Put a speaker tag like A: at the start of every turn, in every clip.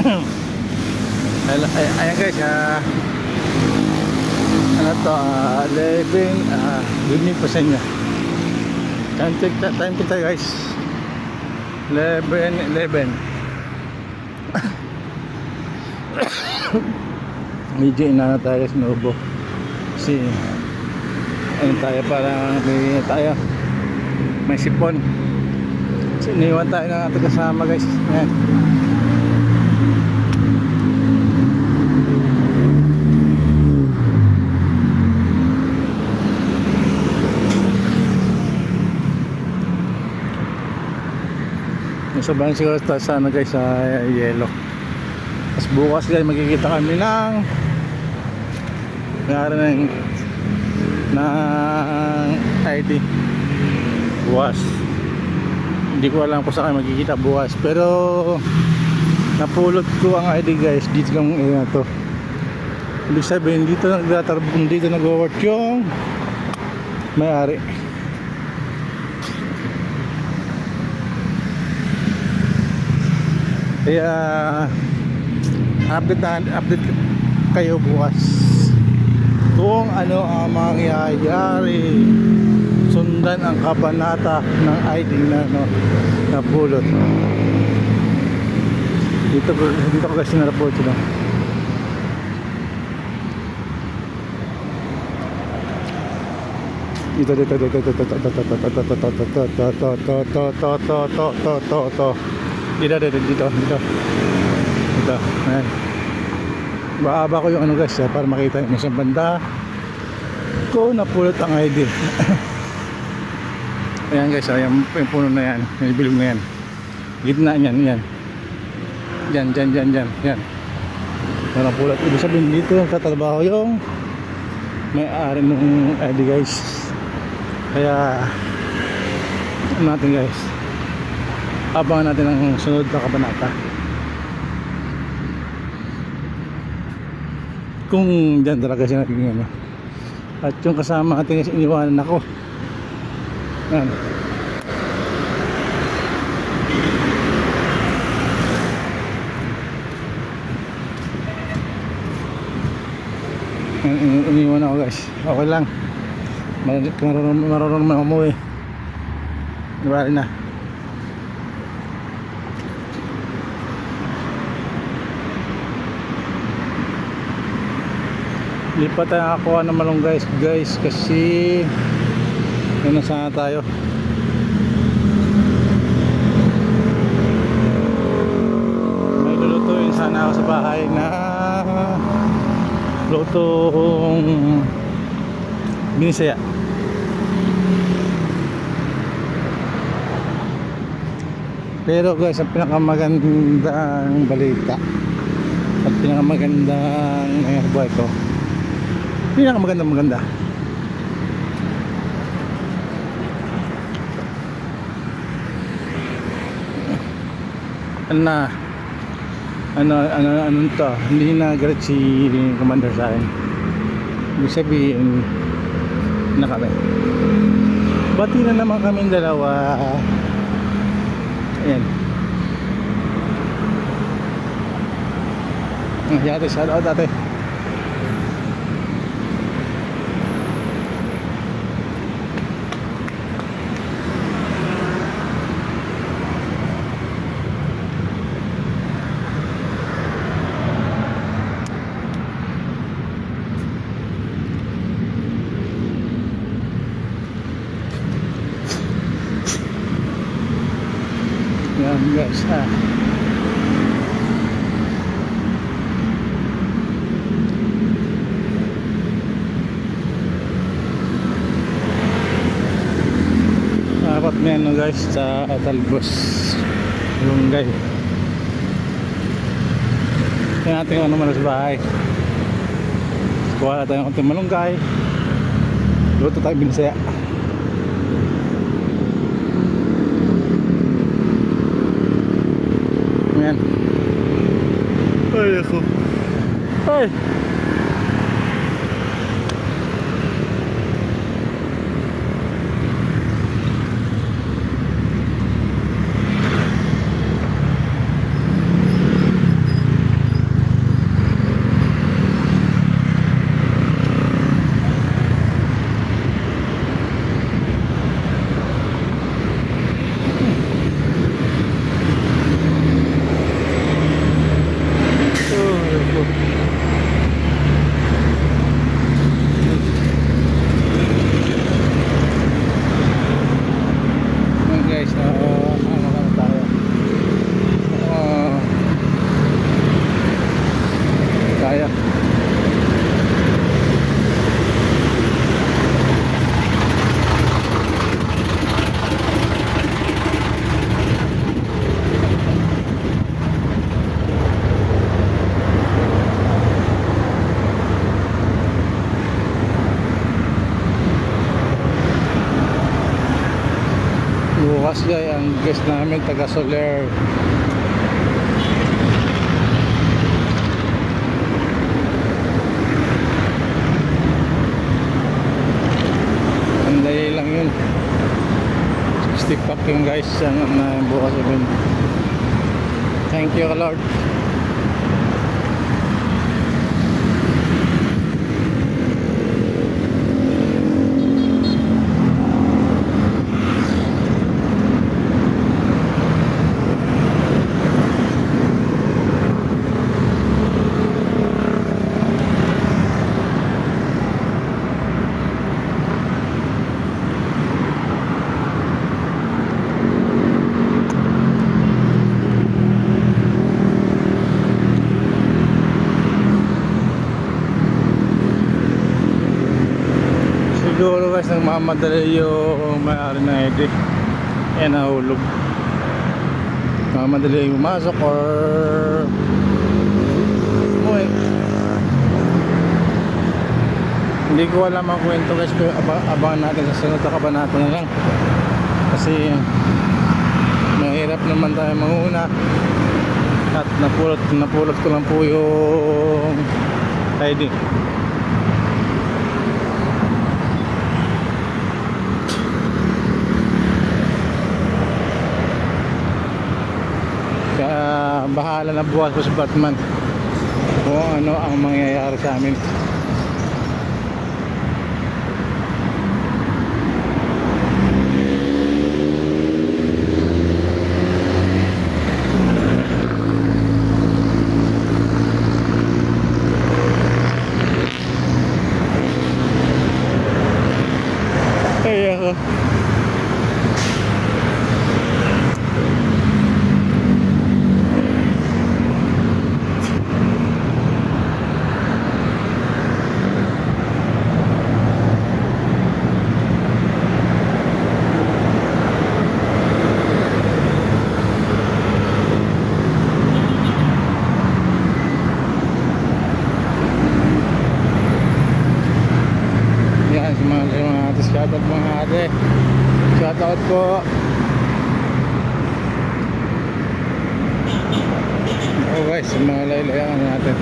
A: Ay- ay- Ayan guys, ah, ano to, 11, ah, good evening po sa inyo. Time check, time tayo guys. 11, 11. Medyo inana tayo sa Nubo. Kasi, ayun tayo para may tayo. May sipon. So, iniwan tayo ng ating kasama guys. Ayan. Sobrang siguro tayo sana guys sa yelo. Tapos bukas guys magkikita kami ng nangyari ng ng ID bukas hindi ko alam kung saan magkikita bukas pero napulot ko ang ID guys dito lang eh, to. Ibig sabihin dito nagtatarbong dito nag-work yung may-ari kaya update na update kayo bukas kung ano ang mangyayari sundan ang kabanata ng ID na no, napulot dito ko dito ko kasi narapulot sila dito dito dito dito dito dito dito dito dito dito dito dito dito dito dito dito dito dito dito dito. Dito ayan. Baaba ko yung ano guys eh, para makita yung isang banda. Ko napulot ang ID ayan guys ah, ayan yung puno na yan. Yung bilog na yan. Gitna yan. Yan yan yan yan yan. Yan na napulot. Ibig sabihin dito yung katrabaho yung may ari ng ID guys. Kaya ano natin guys? Abangan natin ang sunod na kabanata. Kung dyan talaga siya naging ano. At yung kasama natin is iniwanan ako. Yan. Yan, ini- iniwan ako guys. Okay lang. Mar- marunong marunong naman umuwi. Iwari na lipat tayo nakakuha ng malong guys. Kasi yun na sana tayo. May lulutuin sana ako sa bahay na lutong binisaya pero guys ang pinakamagandang balita at pinakamagandang nangyari buhay ko pinakamagandang maganda. Ano na? Ano ano ano to? Hindi na galit si commander sa akin. Ibig sabihin na kami. Bati na naman kami dalawa. Ayan. Yate shout out ate Guys ha. Dapat may ano guys sa Talbos Lunggay. Yan natin kung ano man sa bahay. Kuha na tayong konting malunggay. Luto tayo binisaya. man. Hey, goed. Hey. Guest namin taga Soler. Ang dali lang yun. Stick pack yung guys, ang na bukas event. Thank you Lord. Guys, nagmamadali yung may-ari ng ED. Yan, nahulog. Mamadali yung pumasok or umuwi. Hindi ko alam ang kwento guys, pero aba- abangan natin sa sunod na kabanata na lang. Kasi mahirap naman tayo manguna. At napulot, napulot ko lang po yung ID. Kaya bahala na bukas ko si Batman kung ano ang mangyayari sa amin. Kaya ako. Yan, sa mga, sa mga ate, shoutout mga ate. Shoutout po. Oh guys, sa mga laylayan natin.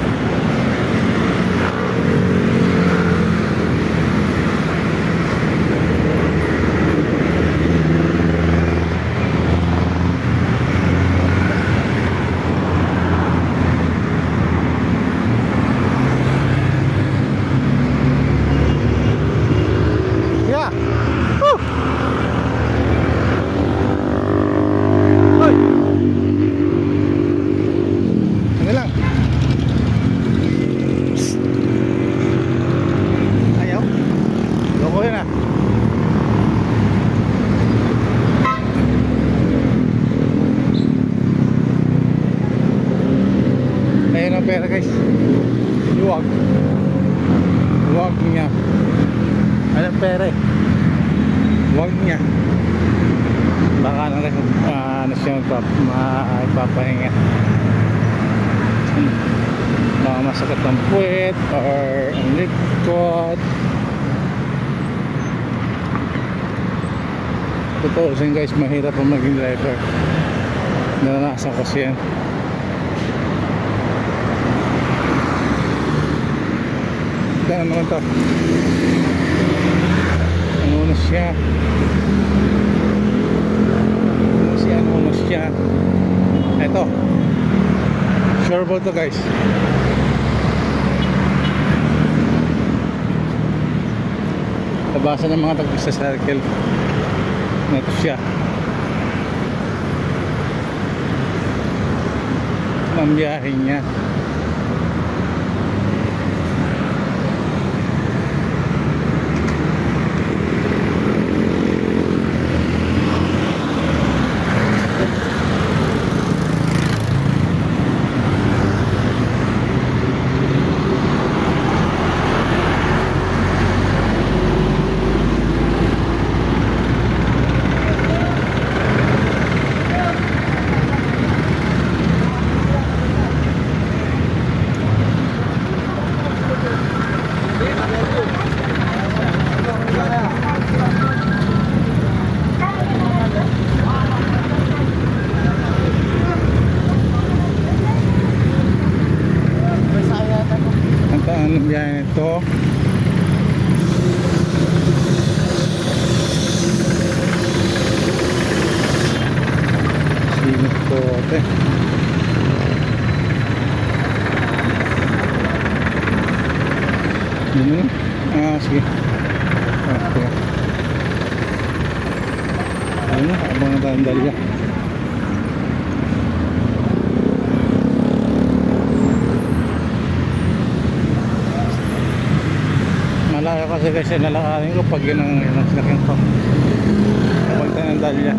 A: Yeah. Woo. Hoy. Ano lang? Psst. Ayaw. Loko yun ah. Ayun ang pera guys. Luwag. Luwag niya. Anong pera eh? Huwag niya. Baka na rin uh, ano siya magpap, maipapahinga. Baka masakit ang puwet or ang likod. Totoo guys, mahirap ang maging driver. Naranasan ko siya. Gano'n naman to. Ano na siya? Ano siya? Ano na siya? Ito. Sure ball to guys. Tabasa ng mga tagpis sa circle. Ito siya. Ang niya. Okay. Yun yun. Ah, sige. Okay. Ayun abang na tayong dalya. Malayo kasi kasi nalakarin ko pag yun ang yun ang sinakyan ko. Tayo ng dalya.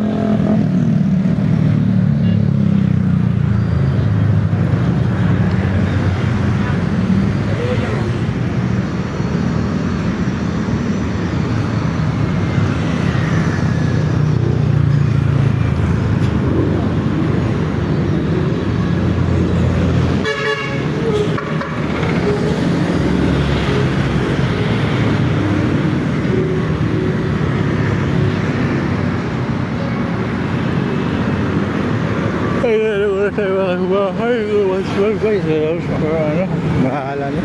A: Ay, ano ba tayo bahay? What's wrong guys? Ano? Mahala niyo.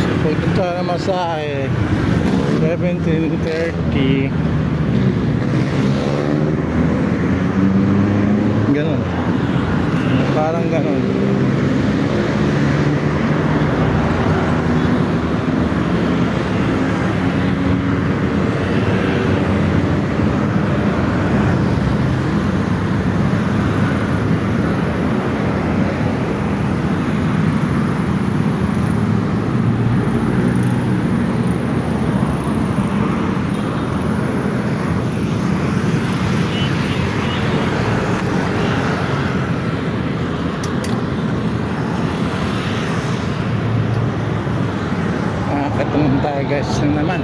A: So, pagpunta na masahe, 17.30. Ganon. Parang ganon. Naman tayo guys na naman.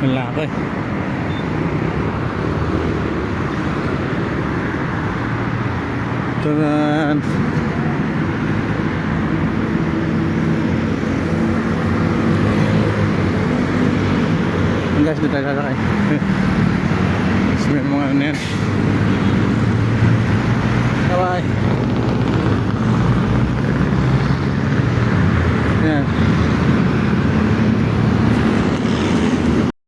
A: Guys, ako eh. Taran! Ang guys, dito tayo lalakay.